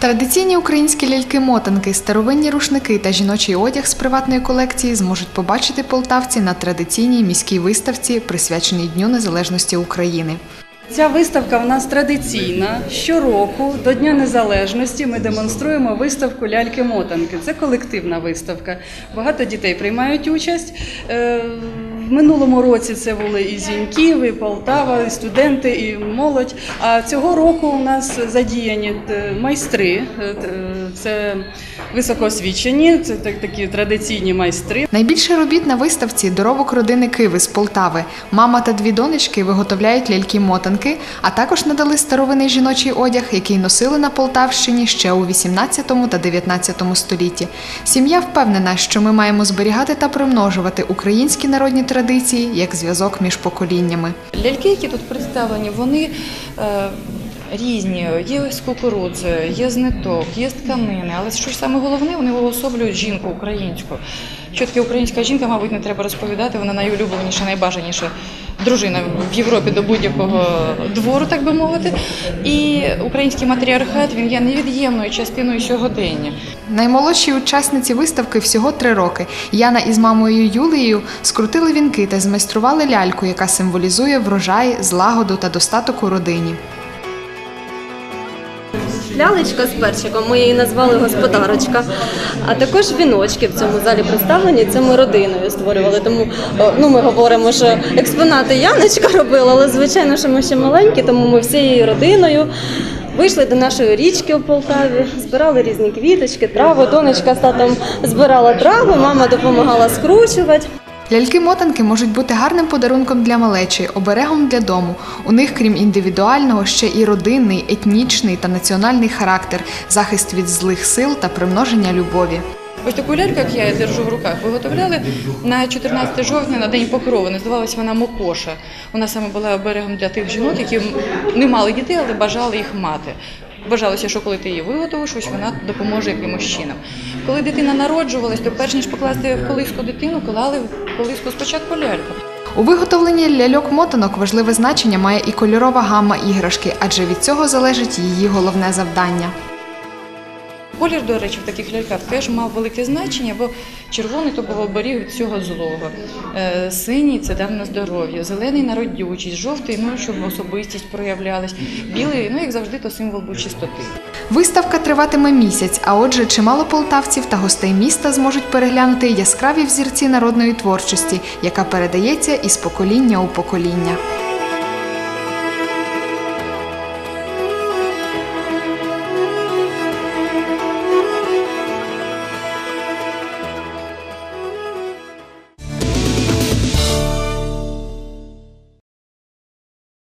Традиційні українські ляльки-мотанки, старовинні рушники та жіночий одяг з приватної колекції зможуть побачити полтавці на традиційній міській виставці, присвяченій Дню Незалежності України. Ця виставка в нас традиційна. Щороку до Дня Незалежності ми демонструємо виставку ляльки-мотанки. Це колективна виставка. Багато дітей приймають участь. Минулому році це були і Зіньків, і Полтава, і студенти, і молодь. А цього року у нас задіяні е, майстри. Е, е, Це високоосвічені, це такі традиційні майстри. Найбільше робіт на виставці доробок родини Киви з Полтави. Мама та дві донечки виготовляють ляльки-мотанки, а також надали старовинний жіночий одяг, який носили на Полтавщині ще у 18 та 19 столітті. Сім'я впевнена, що ми маємо зберігати та примножувати українські народні традиції як зв'язок між поколіннями. Ляльки, які тут представлені, вони е, різні. Є з кукурудзи, є з є тканини. Але що ж саме головне, вони уособлюють жінку українську. Що таке українська жінка, мабуть, не треба розповідати. Вона найулюбленіша, найбажаніша дружина в Європі до будь-якого двору, так би мовити. І український матріархат він є невід'ємною частиною сьогодення. Наймолодшій учасниці виставки всього три роки. Яна із мамою Юлією скрутили вінки та змайстрували ляльку, яка символізує врожай, злагоду та достаток у родині. Лялечка з перчиком, ми її назвали господарочка. А також віночки в цьому залі представлені. Це ми родиною створювали. Тому ну, ми говоримо, що експонати Яночка робила, але звичайно, що ми ще маленькі, тому ми всією родиною. Вийшли до нашої річки у Полтаві, збирали різні квіточки, траву. Донечка з татом збирала траву, мама допомагала скручувати. Ляльки-мотанки можуть бути гарним подарунком для малечі, оберегом для дому. У них, крім індивідуального, ще і родинний, етнічний та національний характер, захист від злих сил та примноження любові. Ось таку ляльку, як я держу в руках, виготовляли на 14 жовтня на день покрови. Називалась вона Мокоша. Вона саме була оберегом для тих жінок, які не мали дітей, але бажали їх мати. Вважалося, що коли ти її виготовиш, ось вона допоможе якимось чином. Коли дитина народжувалась, то перш ніж покласти в колиску дитину, клали в колиску спочатку ляльку. У виготовленні ляльок-мотанок важливе значення має і кольорова гамма іграшки, адже від цього залежить її головне завдання. Колір, до речі, в таких ляльках теж мав велике значення, бо червоний то був оберіг від всього злого, Е, синій це дав на здоров'я, зелений на родючість, жовтий, ну щоб особистість проявлялась, білий, ну як завжди, то символ був чистоти. Виставка триватиме місяць, а отже, чимало полтавців та гостей міста зможуть переглянути яскраві взірці народної творчості, яка передається із покоління у покоління.